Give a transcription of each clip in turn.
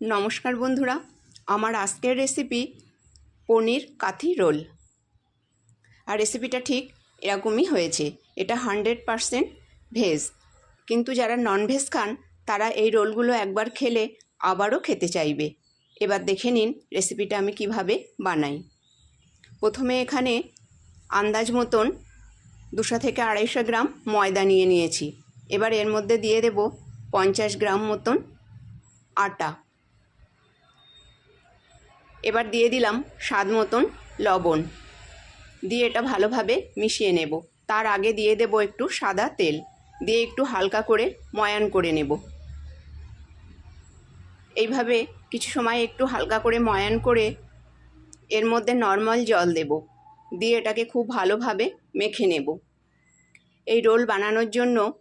নমস্কার বন্ধুরা, আমার আজকের রেসিপি পনির কাথি রোল। আর রেসিপিটা ঠিক এরকমই হয়েছে, এটা হান্ড্রেড পারসেন্ট ভেজ কিন্তু যারা নন ভেজ খান, তারা এই রোলগুলো একবার খেলে আবারও খেতে চাইবে। এবার দেখে নিন রেসিপিটা আমি কীভাবে বানাই। প্রথমে এখানে আন্দাজ মতন দুশো থেকে আড়াইশো গ্রাম ময়দা নিয়ে নিয়েছি। এবার এর মধ্যে দিয়ে দেব পঞ্চাশ গ্রাম মতন আটা। এবার দিয়ে দিলাম স্বাদ মতন লবণ। দিয়ে এটা ভালোভাবে মিশিয়ে নেব। তার আগে দিয়ে দেব একটু সাদা তেল। দিয়ে একটু হালকা করে ময়ান করে নেব। এইভাবে কিছু সময় একটু হালকা করে ময়ান করে এর মধ্যে নর্মাল জল দেব। দিয়ে এটাকে খুব ভালোভাবে মেখে নেব। এই রোল বানানোর জন্য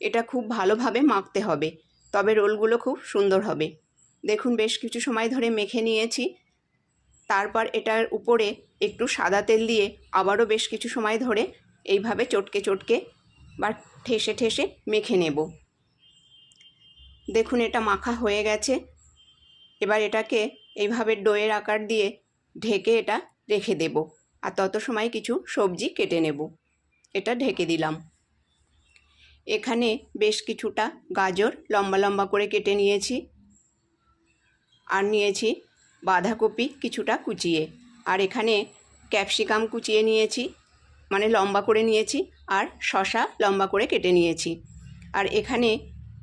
এটা খুব ভালোভাবে মাখতে হবে। তবে রোলগুলো খুব সুন্দর হবে। দেখুন বেশ কিছু সময় ধরে মেখে নিয়েছি। তারপর এটার উপরে একটু সাদা তেল দিয়ে আবারও বেশ কিছু সময় ধরে এইভাবে চটকে চটকে বা ঠেসে ঠেসে মেখে নেব। দেখুন এটা মাখা হয়ে গেছে। এবার এটাকে এইভাবে ডোয়ের আকার দিয়ে ঢেকে এটা রেখে দেব আর তত সময় কিছু সবজি কেটে নেব। এটা ঢেকে দিলাম। এখানে বেশ কিছুটা গাজর লম্বা লম্বা করে কেটে নিয়েছি। আর নিয়েছি বাঁধাকপি কিছুটা কুচিয়ে। আর এখানে ক্যাপসিকাম কুচিয়ে নিয়েছি মানে লম্বা করে নিয়েছি, আর শশা লম্বা করে কেটে নিয়েছি। আর এখানে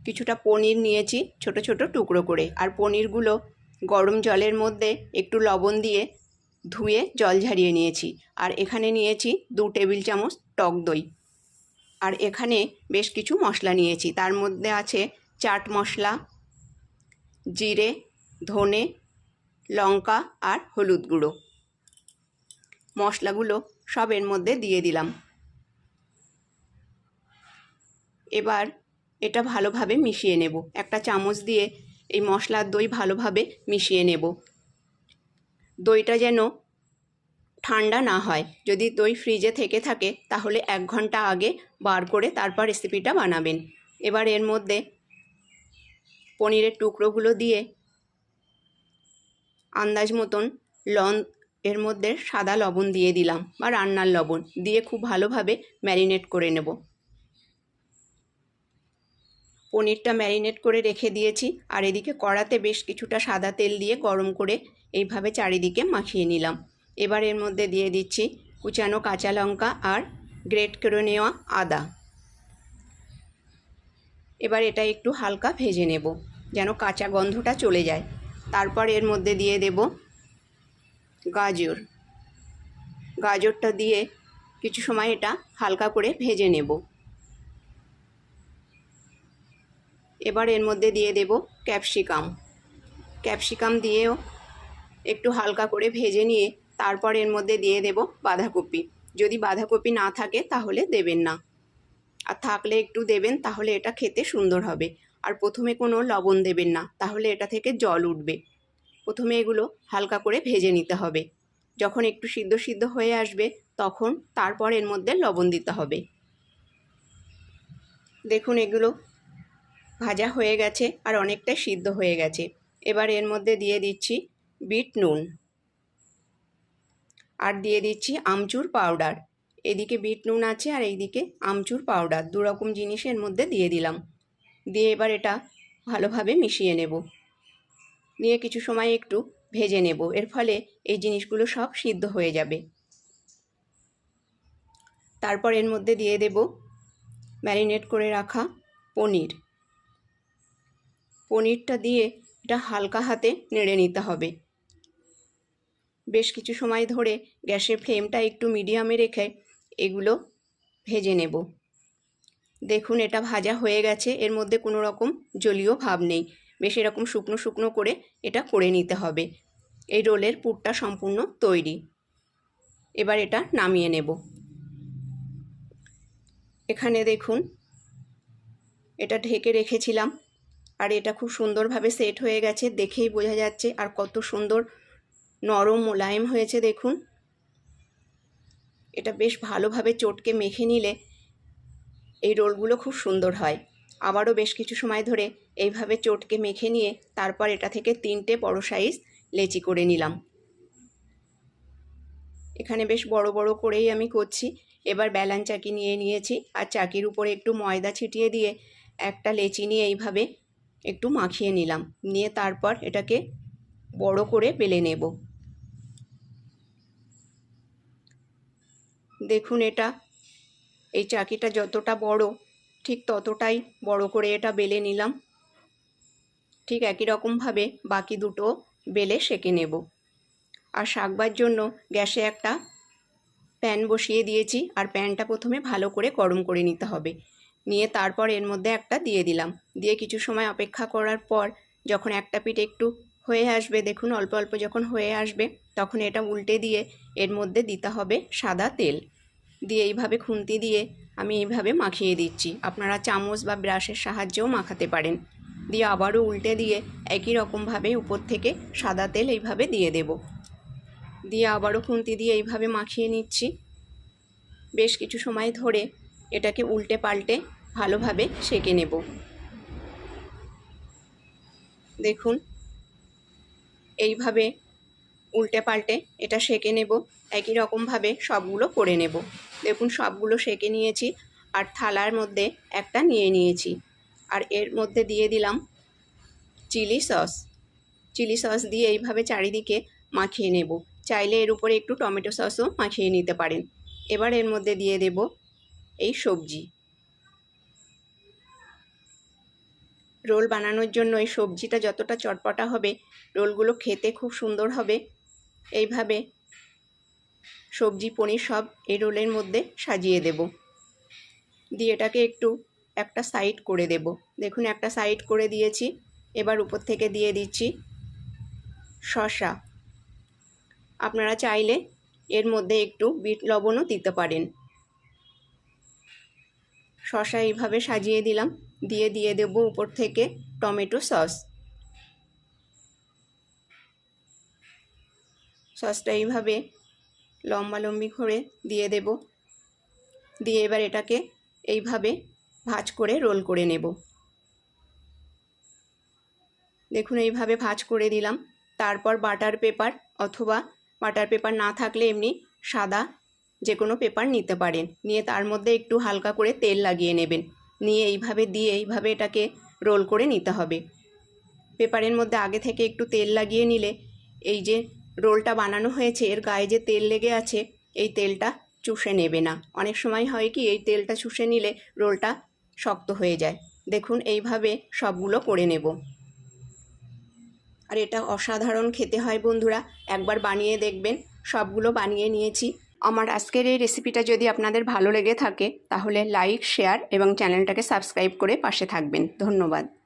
কিছুটা পনির নিয়েছি, ছোট ছোট টুকরো করে। আর পনিরগুলো গরম জলের মধ্যে একটু লবণ দিয়ে ধুয়ে জল ঝারিয়ে নিয়েছি। আর এখানে নিয়েছি দু টেবিল চামচ টক দই। আর এখানে বেশ কিছু মশলা নিয়েছি। তার মধ্যে আছে চাট মশলা, জিরে ধনে, লঙ্কা আর হলুদ গুঁড়ো। মশলাগুলো সব এর মধ্যে দিয়ে দিলাম। এবার এটা ভালোভাবে মিশিয়ে নেব। একটা চামচ দিয়ে এই মশলার দই ভালোভাবে মিশিয়ে নেব। দইটা যেন ঠান্ডা না হয়। যদি দই ফ্রিজে থেকে থাকে, তাহলে এক ঘণ্টা আগে বার করে তারপর রেসিপিটা বানাবেন। এবার এর মধ্যে পনিরের টুকরোগুলো দিয়ে আন্দাজ মতন লন এর মধ্যে সাদা লবণ দিয়ে দিলাম বা রান্নার লবণ দিয়ে খুব ভালোভাবে ম্যারিনেট করে নেব। পনিরটা ম্যারিনেট করে রেখে দিয়েছি আর এদিকে কড়াতে বেশ কিছুটা সাদা তেল দিয়ে গরম করে এইভাবে চারিদিকে মাখিয়ে নিলাম। এবার এর মধ্যে দিয়ে দিচ্ছি কুচানো কাঁচা লঙ্কা আর গ্রেট করে নেওয়া আদা। এবার এটা একটু হালকা ভেজে নেব যেন কাঁচা গন্ধটা চলে যায়। তারপর এর মধ্যে দিয়ে দেব গাজর। গাজরটা দিয়ে কিছু সময় এটা হালকা করে ভেজে নেব। এবার এর মধ্যে দিয়ে দেব ক্যাপসিকাম। ক্যাপসিকাম দিয়েও একটু হালকা করে ভেজে নিয়ে তারপর এর মধ্যে দিয়ে দেব বাঁধাকপি। যদি বাঁধাকপি না থাকে তাহলে দেবেন না। আর থাকলে একটু দেবেন, তাহলে এটা খেতে সুন্দর হবে। আর প্রথমে কোনো লবণ দেবেন না, তাহলে এটা থেকে জল উঠবে। প্রথমে এগুলো হালকা করে ভেজে নিতে হবে। যখন একটু সিদ্ধ সিদ্ধ হয়ে আসবে, তখন তারপর এর মধ্যে লবণ দিতে হবে। দেখুন এগুলো ভাজা হয়ে গেছে আর অনেকটা সিদ্ধ হয়ে গেছে। এবার এর মধ্যে দিয়ে দিচ্ছি বিট নুন। আর দিয়ে দিচ্ছি আমচুর পাউডার। এদিকে বিট নুন আছে আর এইদিকে আমচুর পাউডার। দু রকম জিনিসের মধ্যে দিয়ে দিলাম। দিয়ে এবার এটা ভালোভাবে মিশিয়ে নেব। নিয়ে কিছু সময় একটু ভেজে নেব। এর ফলে এই জিনিসগুলো সব সিদ্ধ হয়ে যাবে। তারপর এর মধ্যে দিয়ে দেব ম্যারিনেট করে রাখা পনির। পনিরটা দিয়ে এটা হালকা হাতে নেড়ে নিতে হবে। বেশ কিছু সময় ধরে গ্যাসের ফ্লেমটা একটু মিডিয়ামে রেখে এগুলো ভেজে নেব। দেখুন, এটা ভাজা হয়ে গেছে। এর মধ্যে কোনো রকম জলীয় ভাব নেই। বেশ এরকম শুকনো শুকনো করে এটা করে নিতে হবে। এই রোলের পুরটা সম্পূর্ণ তৈরি। এবার এটা নামিয়ে নেব। এখানে দেখুন, এটা ঢেকে রেখেছিলাম। আর এটা খুব সুন্দরভাবে সেট হয়ে গেছে। দেখেই বোঝা যাচ্ছে আর কত সুন্দর নরম মোলায়েম হয়েছে, দেখুন। এটা বেশ ভালোভাবে চটকে মেখে নিলে এই রোলগুলো খুব সুন্দর হয়। আবারও বেশ কিছু সময় ধরে এইভাবে চটকে মেখে নিয়ে তারপর এটা থেকে তিনটে বড় সাইজ লেচি করে নিলাম। এখানে বেশ বড় বড় করেই আমি করছি। এবার বেলান চাকি নিয়ে নিয়েছি। আর চাকির উপরে একটু ময়দা ছিটিয়ে দিয়ে একটা লেচি নিয়ে এইভাবে একটু মাখিয়ে নিলাম। নিয়ে তারপর এটাকে বড় করে বেলে নেব। দেখুন এটা এই চাকিটা যতটা বড়, ঠিক ততটাই বড় করে এটা বেলে নিলাম। ঠিক একই রকমভাবে বাকি দুটো বেলে সেঁকে নেব। আর শাকবার জন্য গ্যাসে একটা প্যান বসিয়ে দিয়েছি, আর প্যানটা প্রথমে ভালো করে গরম করে নিতে হবে। নিয়ে তারপর এর মধ্যে একটা দিয়ে দিলাম। দিয়ে কিছু সময় অপেক্ষা করার পর যখন একটা পিঠ একটু হয়ে আসবে, দেখুন অল্প অল্প যখন হয়ে আসবে, তখন এটা উল্টে দিয়ে এর মধ্যে দিতে হবে সাদা তেল। দিয়ে এইভাবে খুন্তি দিয়ে আমি এইভাবে মাখিয়ে দিচ্ছি। আপনারা চামচ বা ব্রাশের সাহায্যেও মাখাতে পারেন। দিয়ে আবারও উল্টে দিয়ে একই রকমভাবে উপর থেকে সাদা তেল এইভাবে দিয়ে দেব। দিয়ে আবারও খুন্তি দিয়ে এইভাবে মাখিয়ে নিচ্ছি। বেশ কিছু সময় ধরে এটাকে উল্টে পাল্টে ভালোভাবে সেঁকে নেব। দেখুন, এইভাবে উল্টে পাল্টে এটা সেঁকে নেব। একই রকমভাবে সবগুলো করে নেব। দেখুন, সবগুলো সেঁকে নিয়েছি আর থালার মধ্যে একটা নিয়ে নিয়েছি। আর এর মধ্যে দিয়ে দিলাম চিলি সস। চিলি সস দিয়ে এইভাবে চারিদিকে মাখিয়ে নেব। চাইলে এর উপরে একটু টমেটো সসও মাখিয়ে নিতে পারেন। এবার এর মধ্যে দিয়ে দেব এই সবজি। রোল বানানোর জন্য এই সবজিটা যতটা চটপটা হবে, রোলগুলো খেতে খুব সুন্দর হবে। এইভাবে সবজি, পনির সব এই রোলের মধ্যে সাজিয়ে দেব। দিয়ে এটাকে একটু একটা সাইড করে দেব। দেখুন, একটা সাইড করে দিয়েছি। এবার উপর থেকে দিয়ে দিচ্ছি শসা। আপনারা চাইলে এর মধ্যে একটু বিট লবণও দিতে পারেন। শসা এইভাবে সাজিয়ে দিলাম। দিয়ে দিয়ে দেব উপর থেকে টমেটো সস। সসটা এইভাবে লম্বা লম্বি করে দিয়ে দেব। দিয়ে এবার এটাকে এইভাবে ভাজ করে রোল করে নেব। দেখুন, এইভাবে ভাজ করে দিলাম। তারপর বাটার পেপার অথবা বাটার পেপার না থাকলে এমনি সাদা যে কোনো পেপার নিতে পারেন। নিয়ে তার মধ্যে একটু হালকা করে তেল লাগিয়ে নেবেন। নিয়ে এইভাবে দিয়ে এইভাবে এটাকে রোল করে নিতে হবে। পেপারের মধ্যে আগে থেকে একটু তেল লাগিয়ে নিলে এই যে রোলটা বানানো হয়েছে, এর গায়ে যে তেল লেগে আছে, এই তেলটা চুষে নেবে না। অনেক সময় হয় কি, এই তেলটা চুষে নিলে রোলটা শক্ত হয়ে যায়। দেখুন, এইভাবে সবগুলো করে নেব। আর এটা অসাধারণ খেতে হয় বন্ধুরা, একবার বানিয়ে দেখবেন। সবগুলো বানিয়ে নিয়েছি। আমার আজকের এই রেসিপিটা যদি আপনাদের ভালো লেগে থাকে, তাহলে লাইক শেয়ার এবং চ্যানেলটাকে সাবস্ক্রাইব করে পাশে থাকবেন। ধন্যবাদ।